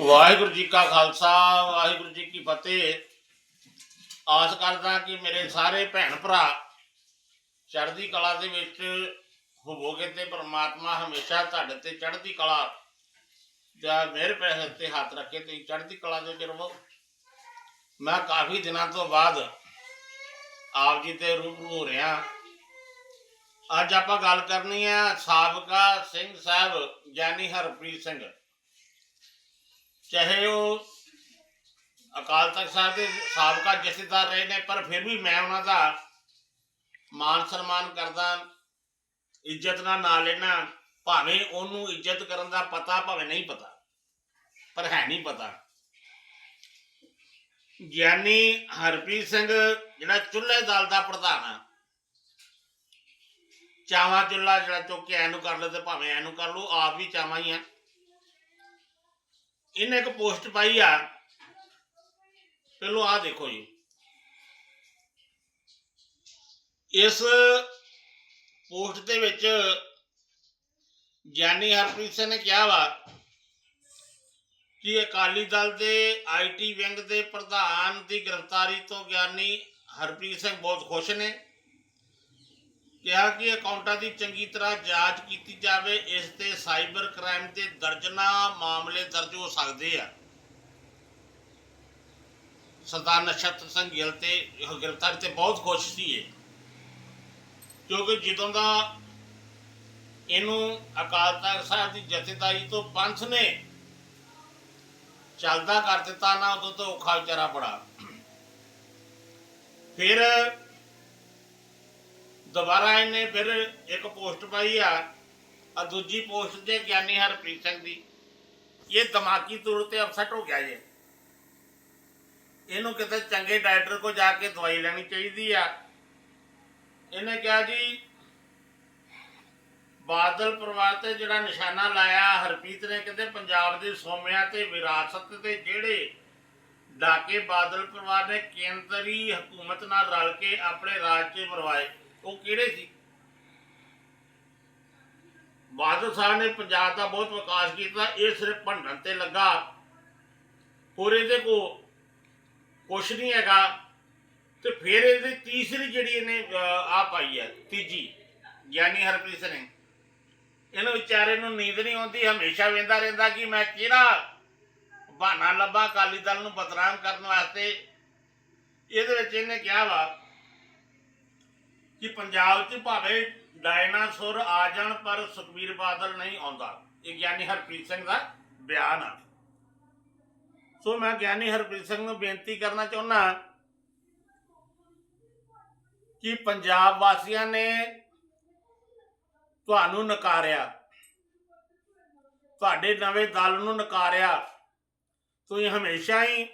ਵਾਹਿਗੁਰੂ ਜੀ ਕਾ ਖਾਲਸਾ, ਵਾਹਿਗੁਰੂ ਜੀ ਕੀ ਫਤਿਹ। ਆਸ ਕਰਦਾ ਕਿ ਮੇਰੇ ਸਾਰੇ ਭੈਣ ਭਰਾ ਚੜ੍ਹਦੀ ਕਲਾ ਦੇ ਵਿੱਚ ਹੋਵੋਗੇ ਤੇ ਪ੍ਰਮਾਤਮਾ ਹਮੇਸ਼ਾ ਤੁਹਾਡੇ ਤੇ ਚੜ੍ਹਦੀ ਕਲਾ ਜਾਂ ਮਿਹਰ ਪੈਸੇ ਤੇ ਹੱਥ ਰੱਖੇ ਤੇ ਚੜ੍ਹਦੀ ਕਲਾ ਦੇ ਵਿੱਚ ਰਹੋ। ਮੈਂ ਕਾਫੀ ਦਿਨਾਂ ਤੋਂ ਬਾਅਦ ਆਪ ਜੀ ਤੇ ਰੂਬਰੂ ਹੋ ਰਿਹਾ। ਅੱਜ ਆਪਾਂ ਗੱਲ ਕਰਨੀ ਹੈ ਸਾਬਕਾ ਸਿੰਘ ਸਾਹਿਬ, ਗਿਆਨੀ ਹਰਪ੍ਰੀਤ ਸਿੰਘ। ਚਾਹੇ ਉਹ ਅਕਾਲ ਤਖਤ ਸਾਹਿਬ ਦੇ ਸਾਬਕਾ ਜਥੇਦਾਰ ਰਹੇ ਨੇ, ਪਰ ਫਿਰ ਵੀ ਮੈਂ ਉਹਨਾਂ ਦਾ ਮਾਨ ਸਨਮਾਨ ਕਰਦਾ, ਇੱਜ਼ਤ ਨਾਲ ਨਾਂ ਲੈਣਾ ਭਾਵੇਂ ਉਹਨੂੰ ਇੱਜ਼ਤ ਕਰਨ ਦਾ ਪਤਾ, ਭਾਵੇਂ ਨਹੀਂ ਪਤਾ, ਪਰ ਹੈ ਨਹੀਂ ਪਤਾ। ਗਿਆਨੀ ਹਰਪ੍ਰੀਤ ਸਿੰਘ, ਜਿਹੜਾ ਚੁੱਲ੍ਹੇ ਦਲ ਦਾ ਪ੍ਰਧਾਨ ਆ, ਚਾਵਾ ਚੁੱਲ੍ਹਾ ਜਿਹੜਾ ਚੁੱਕ ਕੇ ਐਨੂੰ ਕਰ ਲਓ ਤੇ ਭਾਵੇਂ ਐਨੂੰ ਕਰ ਲਓ, ਆਪ ਵੀ ਚਾਵਾ ਹੀ ਆ। ਇਹਨੇ ਇੱਕ ਪੋਸਟ ਪਾਈ ਆ। ਪਹਿਲੋ ਆ ਦੇਖੋ ਜੀ। ਇਸ ਪੋਸਟ ਦੇ ਵਿੱਚ ਗਿਆਨੀ ਹਰਪ੍ਰੀਤ ਸਿੰਘ ਨੇ ਕਿਹਾ ਵਾ ਕਿ ਅਕਾਲੀ ਦਲ ਦੇ ਆਈਟੀ ਵਿੰਗ ਦੇ ਪ੍ਰਧਾਨ ਦੀ ਗ੍ਰਿਫਤਾਰੀ ਤੋਂ ਗਿਆਨੀ ਹਰਪ੍ਰੀਤ ਸਿੰਘ ਬਹੁਤ ਖੁਸ਼ ਨੇ। ਕਿਹਾ ਕਿ ਅਕਾਊਂਟਾਂ ਦੀ ਚੰਗੀ ਤਰ੍ਹਾਂ ਜਾਂਚ ਕੀਤੀ ਜਾਵੇ, ਇਸ ਤੇ ਸਾਈਬਰ ਕ੍ਰਾਈਮ ਦੇ ਦਰਜਨਾ ਮਾਮਲੇ ਦਰਜ ਹੋ ਸਕਦੇ ਆ। ਸਰਦਾਰ ਨਛੱਤਰ ਸਿੰਘ ਗਿੱਲ ਤੇ ਗ੍ਰਿਫਤਾਰੀ ਤੇ ਬਹੁਤ ਖੁਸ਼ ਸੀ ਇਹ, ਕਿਉਂਕਿ ਜਦੋਂ ਦਾ ਇਹਨੂੰ ਅਕਾਲ ਤਖਤ ਸਾਹਿਬ ਦੀ ਜਥੇਦਾਰੀ ਤੋਂ ਪੰਥ ਨੇ ਚੱਲਦਾ ਕਰ ਦਿੱਤਾ, ਨਾ ਉਦੋਂ ਤੋਂ ਔਖਾ ਵਿਚਾਰਾ ਬੜਾ। ਫਿਰ ਦੁਬਾਰਾ ਇਹਨੇ ਫਿਰ ਇੱਕ ਪੋਸਟ ਪਾਈ ਆ ਆ ਦੂਜੀ ਪੋਸਟ ਤੇ ਗਿਆਨੀ ਹਰਪ੍ਰੀਤ ਸਿੰਘ ਦੀ। ਇਹ ਦਿਮਾਗੀ ਤੌਰ ਤੇ ਅਪਸੈਟ ਹੋ ਗਿਆ ਜੇ। ਇਹਨੂੰ ਕਿਤੇ ਚੰਗੇ ਡਾਕਟਰ ਕੋ ਜਾ ਕੇ ਦਵਾਈ ਲੈਣੀ ਚਾਹੀਦੀ ਆ। ਇਹਨੇ ਕਿਹਾ ਜੀ, ਬਾਦਲ ਪਰਿਵਾਰ ਤੇ ਜਿਹੜਾ ਨਿਸ਼ਾਨਾ ਲਾਇਆ, ਹਰਪ੍ਰੀਤ ਨੇ ਕਹਿੰਦੇ ਪੰਜਾਬ ਦੇ ਸੋਮਿਆਂ ਤੇ ਵਿਰਾਸਤ ਤੇ ਜਿਹੜੇ ਡਾਕੇ ਬਾਦਲ ਪਰਿਵਾਰ ਨੇ ਕੇਂਦਰੀ ਹਕੂਮਤ ਨਾਲ ਰਲ ਕੇ ਆਪਣੇ ਰਾਜ 'ਚ ਮਰਵਾਏ ਉਹ ਕਿਹੜੇ ਸੀ? ਬਾਦਲ ਸਾਹਿਬ ਨੇ ਪੰਜਾਬ ਦਾ ਬਹੁਤ ਵਿਕਾਸ ਕੀਤਾ, ਇਹ ਸਿਰਫ ਭੰਡਣ ਤੇ ਲੱਗਾ। ਹੋਰ ਇਹਦੇ ਕੋ ਕੁਛ ਨਹੀਂ ਹੈਗਾ। ਤੇ ਫਿਰ ਇਹਦੀ ਤੀਸਰੀ ਜਿਹੜੀ ਇਹਨੇ ਆ ਪਾਈ ਹੈ, ਤੀਜੀ, ਗਿਆਨੀ ਹਰਪ੍ਰੀਤ ਸਿੰਘ। ਇਹਨੂੰ ਵਿਚਾਰੇ ਨੂੰ ਨੀਂਦ ਨਹੀਂ ਆਉਂਦੀ, ਹਮੇਸ਼ਾ ਵੇਂਦਾ ਰਹਿੰਦਾ ਕਿ ਮੈਂ ਕਿਹੜਾ ਬਹਾਨਾ ਲੱਭਾ ਅਕਾਲੀ ਦਲ ਨੂੰ ਬਦਨਾਮ ਕਰਨ ਵਾਸਤੇ। ਇਹਦੇ ਵਿੱਚ ਇਹਨੇ ਕਿਹਾ ਵਾ ਕਿ ਪੰਜਾਬ 'ਚ ਭਾਵੇਂ ਡਾਇਨਾਸੌਰ ਆ ਜਾਣ, ਪਰ ਸੁਖਬੀਰ ਬਾਦਲ ਨਹੀਂ ਆਉਂਦਾ। ਇਹ ਗਿਆਨੀ ਹਰਪ੍ਰੀਤ ਸਿੰਘ ਦਾ ਬਿਆਨ ਆ। ਸੋ ਮੈਂ ਗਿਆਨੀ ਹਰਪ੍ਰੀਤ ਸਿੰਘ ਨੂੰ ਬੇਨਤੀ ਕਰਨਾ ਚਾਹੁੰਦਾ ਕਿ ਪੰਜਾਬ ਵਾਸੀਆਂ ਨੇ ਤੁਹਾਨੂੰ ਨਕਾਰਿਆ, ਤੁਹਾਡੇ ਨਵੇਂ ਦਲ ਨੂੰ ਨਕਾਰਿਆ, ਤੁਸੀਂ ਹਮੇਸ਼ਾ ਹੀ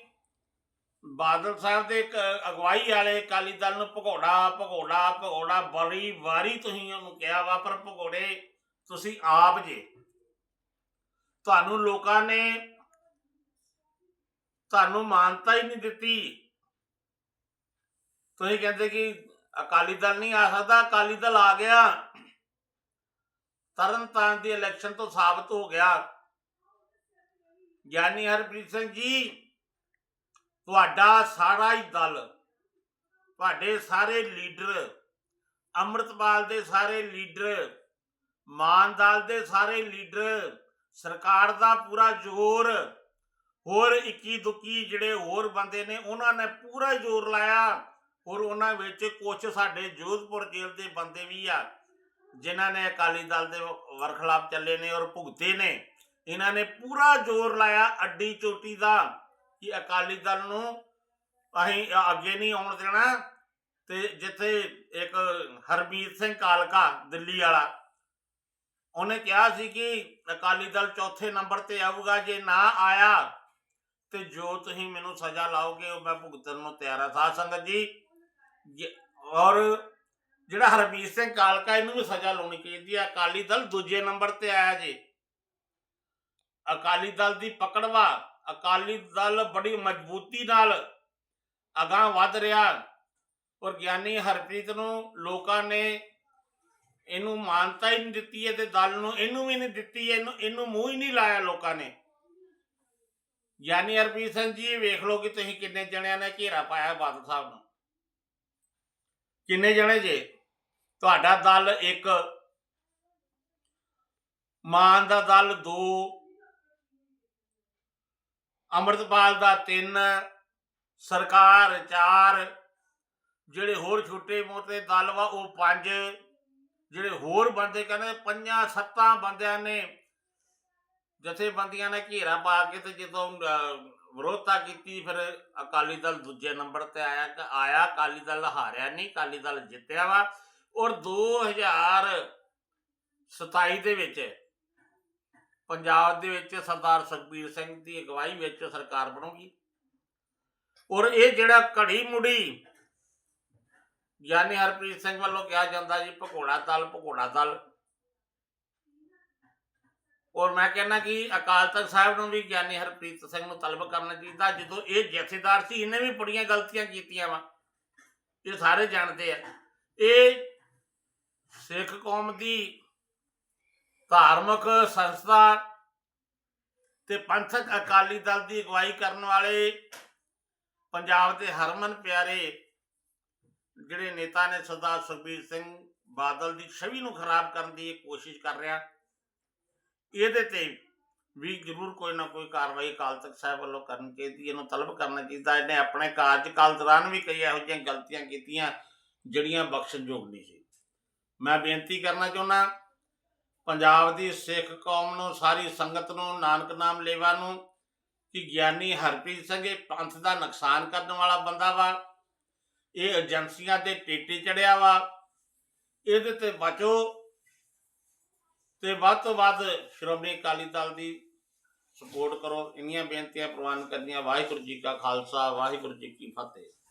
ਬਾਦਲ ਸਾਹਿਬ ਦੇ ਅਗਵਾਈ ਵਾਲੇ ਅਕਾਲੀ ਦਲ ਨੂੰ ਭਗੌੜਾ ਭਗੌੜਾ ਭਗੌੜਾ ਬੜੀ ਵਾਰੀ ਤੁਸੀਂ ਉਹਨੂੰ ਕਿਹਾ ਵਾ, ਪਰ ਭਗੌੜੇ ਤੁਸੀਂ ਆਪ ਜੇ। ਤੁਹਾਨੂੰ ਲੋਕਾਂ ਨੇ ਤੁਹਾਨੂੰ ਮਾਨਤਾ ਹੀ ਨਹੀਂ ਦਿੱਤੀ। ਤੁਸੀਂ ਕਹਿੰਦੇ ਕਿ ਅਕਾਲੀ ਦਲ ਨਹੀਂ ਆ ਸਕਦਾ, ਅਕਾਲੀ ਦਲ ਆ ਗਿਆ। ਤਰਨਤਾਰਨ ਦੀ ਇਲੈਕਸ਼ਨ ਤੋਂ ਸਾਬਤ ਹੋ ਗਿਆ। ਗਿਆਨੀ ਹਰਪ੍ਰੀਤ ਸਿੰਘ ਜੀ ਤੁਹਾਡਾ ਸਾਰਾ ਹੀ ਦਲ, ਤੁਹਾਡੇ ਸਾਰੇ ਲੀਡਰ, ਅੰਮ੍ਰਿਤਪਾਲ ਦੇ ਸਾਰੇ ਲੀਡਰ ਮਾਨਦਾਲ ਦੇ ਸਾਰੇ ਲੀਡਰ, ਸਰਕਾਰ ਦਾ ਪੂਰਾ ਜ਼ੋਰ, ਹੋਰ 21 ਦੁੱਕੀ ਜਿਹੜੇ ਹੋਰ ਬੰਦੇ ਨੇ, ਉਹਨਾਂ ਨੇ ਪੂਰਾ ਜ਼ੋਰ ਲਾਇਆ। ਔਰ ਉਹਨਾਂ ਵਿੱਚ ਕੁਝ ਸਾਡੇ ਜੋਧਪੁਰ ਜੇਲ੍ਹ ਦੇ ਬੰਦੇ ਵੀ ਆ, ਜਿਨ੍ਹਾਂ ਨੇ ਅਕਾਲੀ ਦਲ ਦੇ ਵਰਖਲਾਪ ਚੱਲੇ ਨੇ ਔਰ ਭੁਗਤੇ ਨੇ। ਇਹਨਾਂ ਨੇ ਪੂਰਾ ਜ਼ੋਰ ਲਾਇਆ ਅੱਡੀ ਚੋਟੀ ਦਾ। ਕਿ ਅਕਾਲੀ ਦਲ ਨੂੰ ਅਸੀਂ ਅੱਗੇ ਨਹੀਂ ਆਉਣ ਦੇਣਾ। ਤੇ ਜਿੱਥੇ ਇੱਕ ਹਰਮੀਤ ਸਿੰਘ ਕਾਲਕਾ, ਦਿੱਲੀ ਵਾਲਾ, ਉਹਨੇ ਕਿਹਾ ਸੀ ਕਿ ਅਕਾਲੀ ਦਲ ਚੌਥੇ ਨੰਬਰ ਤੇ ਆਊਗਾ, ਜੇ ਨਾ ਆਇਆ, ਤੇ ਜੋ ਤੁਸੀਂ ਮੈਨੂੰ ਸਜ਼ਾ ਲਾਓਗੇ, ਉਹ ਮੈਂ ਭੁਗਤਣ ਨੂੰ ਤਿਆਰ ਹਾਂ ਸਾਧ ਸੰਗਤ ਜੀ, ਜੇ- ਔਰ ਜਿਹੜਾ ਹਰਮੀਤ ਸਿੰਘ ਕਾਲਕਾ, ਇਹਨੂੰ ਵੀ ਸਜ਼ਾ ਲਾਉਣੀ ਚਾਹੀਦੀ ਆ। ਅਕਾਲੀ ਦਲ ਦੂਜੇ ਨੰਬਰ ਤੇ ਆਇਆ ਜੇ। ਅਕਾਲੀ ਦਲ ਦੀ ਪਕੜਵਾ ਅਕਾਲੀ ਦਲ ਬੜੀ ਮਜ਼ਬੂਤੀ ਨਾਲ ਅਗਾਹ ਵਧ ਰਿਹਾ। ਔਰ ਗਿਆਨੀ ਹਰਪ੍ਰੀਤ ਨੂੰ ਲੋਕਾਂ ਨੇ ਇਹਨੂੰ ਮਾਨਤਾ ਹੀ ਨਹੀਂ ਦਿੱਤੀ ਹੈ ਤੇ ਦਲ ਨੂੰ ਇਹਨੂੰ ਵੀ ਨਹੀਂ ਦਿੱਤੀ, ਇਹਨੂੰ ਇਹਨੂੰ ਮੂੰਹ ਹੀ ਨਹੀਂ ਲਾਇਆ ਲੋਕਾਂ ਨੇ। ਗਿਆਨੀ ਹਰਪ੍ਰੀਤ ਸਿੰਘ ਜੀ ਇਹ ਵੇਖ ਲਓ ਕਿ ਤੁਸੀਂ ਕਿੰਨੇ ਜਣਿਆਂ ਨੇ ਘੇਰਾ ਪਾਇਆ ਬਾਦਲ ਸਾਹਿਬ ਨੂੰ। ਕਿੰਨੇ ਜਣੇ ਜੇ? ਤੁਹਾਡਾ ਦਲ ਇੱਕ, ਮਾਨ ਦਾ ਦਲ ਦੋ ਅੰਮ੍ਰਿਤਪਾਲ ਦਾ ਤਿੰਨ, ਸਰਕਾਰ ਚਾਰ, ਜਿਹੜੇ ਹੋਰ ਛੋਟੇ ਮੋਟੇ ਦਲ ਵਾ ਉਹ ਪੰਜ, ਜਿਹੜੇ ਹੋਰ ਬੰਦੇ ਕਹਿੰਦੇ ਪੰਜਾਂ ਸੱਤਾਂ ਬੰਦਿਆਂ ਨੇ ਜਥੇਬੰਦੀਆਂ ਨੇ ਘੇਰਾ ਪਾ ਕੇ ਤੇ ਜਦੋਂ ਵਿਰੋਧਤਾ ਕੀਤੀ ਫਿਰ ਅਕਾਲੀ ਦਲ ਦੂਜੇ ਨੰਬਰ ਤੇ ਆਇਆ ਕਿ ਆਇਆ, ਅਕਾਲੀ ਦਲ ਹਾਰਿਆ ਨਹੀਂ, ਅਕਾਲੀ ਦਲ ਜਿੱਤਿਆ ਵਾ। ਔਰ 2027 ਦੇ ਵਿੱਚ ਪੰਜਾਬ ਦੇ ਵਿੱਚ ਸਰਦਾਰ ਸੁਖਬੀਰ ਸਿੰਘ ਦੀ ਅਗਵਾਈ ਵਿੱਚ ਸਰਕਾਰ ਬਣੂਗੀ। ਔਰ ਇਹ ਜਿਹੜਾ ਘੜੀ ਮੁੜੀ ਗਿਆਨੀ ਹਰਪ੍ਰੀਤ ਸਿੰਘ ਵੱਲੋਂ ਕਿਹਾ ਜਾਂਦਾ ਜੀ, ਭਗੋੜਾ ਦਲ ਭਗੋੜਾ ਦਲ ਔਰ ਮੈਂ ਕਹਿੰਦਾ ਕਿ ਅਕਾਲ ਤਖਤ ਸਾਹਿਬ ਨੂੰ ਵੀ ਗਿਆਨੀ ਹਰਪ੍ਰੀਤ ਸਿੰਘ ਨੂੰ ਤਲਬ ਕਰਨਾ ਚਾਹੀਦਾ, ਜਦੋਂ ਇਹ ਜਥੇਦਾਰ ਸੀ, ਇਹਨੇ ਵੀ ਬੜੀਆਂ ਗਲਤੀਆਂ ਕੀਤੀਆਂ ਵਾ। ਇਹ ਸਾਰੇ ਜਾਣਦੇ ਆ। ਇਹ ਸਿੱਖ ਕੌਮ ਦੀ ਧਾਰਮਿਕ ਸੰਸਥਾ ਤੇ ਪੰਥਕ ਅਕਾਲੀ ਦਲ ਦੀ ਅਗਵਾਈ ਕਰਨ ਵਾਲੇ ਪੰਜਾਬ ਦੇ ਹਰਮਨ ਪਿਆਰੇ ਜਿਹੜੇ ਨੇਤਾ ਨੇ ਸਰਦਾਰ ਸੁਖਬੀਰ ਸਿੰਘ ਬਾਦਲ ਦੀ ਛਵੀ ਨੂੰ ਖਰਾਬ ਕਰਨ ਦੀ ਕੋਸ਼ਿਸ਼ ਕਰ ਰਿਹਾ। ਇਹਦੇ ਤੇ ਵੀ ਜ਼ਰੂਰ ਕੋਈ ਨਾ ਕੋਈ ਕਾਰਵਾਈ ਅਕਾਲ ਤਖਤ ਸਾਹਿਬ ਵੱਲੋਂ ਕਰਨੀ ਚਾਹੀਦੀ, ਇਹਨੂੰ ਤਲਬ ਕਰਨਾ ਚਾਹੀਦਾ। ਇਹਨੇ ਆਪਣੇ ਕਾਰਜਕਾਲ ਦੌਰਾਨ ਵੀ ਕਈ ਇਹੋ ਜਿਹੀਆਂ ਗਲਤੀਆਂ ਕੀਤੀਆਂ, ਜਿਹੜੀਆਂ ਬਖਸ਼ਣਯੋਗ ਨਹੀਂ ਸੀ। ਮੈਂ ਬੇਨਤੀ ਕਰਨਾ ਚਾਹੁੰਦਾ ਪੰਜਾਬ ਦੀ ਸਿੱਖ ਕੌਮ ਨੂੰ, ਸਾਰੀ ਸੰਗਤ ਨੂੰ, ਨਾਨਕ ਨਾਮ ਲੇਵਾ ਨੂੰ ਕਿ ਗਿਆਨੀ ਹਰਪ੍ਰੀਤ ਸਿੰਘ ਇਹ ਪੰਥ ਦਾ ਨੁਕਸਾਨ ਕਰਨ ਵਾਲਾ ਬੰਦਾ ਵਾ। ਇਹ ਏਜੰਸੀਆਂ ਦੇ ਟੇਟੇ ਚੜਿਆ ਵਾ। ਇਹਦੇ ਤੇ ਬਚੋ ਤੇ ਵੱਧ ਤੋਂ ਵੱਧ ਸ਼੍ਰੋਮਣੀ ਅਕਾਲੀ ਦਲ ਦੀ ਸਪੋਰਟ ਕਰੋ। ਇੰਨੀਆਂ ਬੇਨਤੀਆਂ ਪ੍ਰਵਾਨ ਕਰਨੀਆਂ। ਵਾਹਿਗੁਰੂ ਜੀ ਕਾ ਖਾਲਸਾ, ਵਾਹਿਗੁਰੂ ਜੀ ਕੀ ਫਤਿਹ।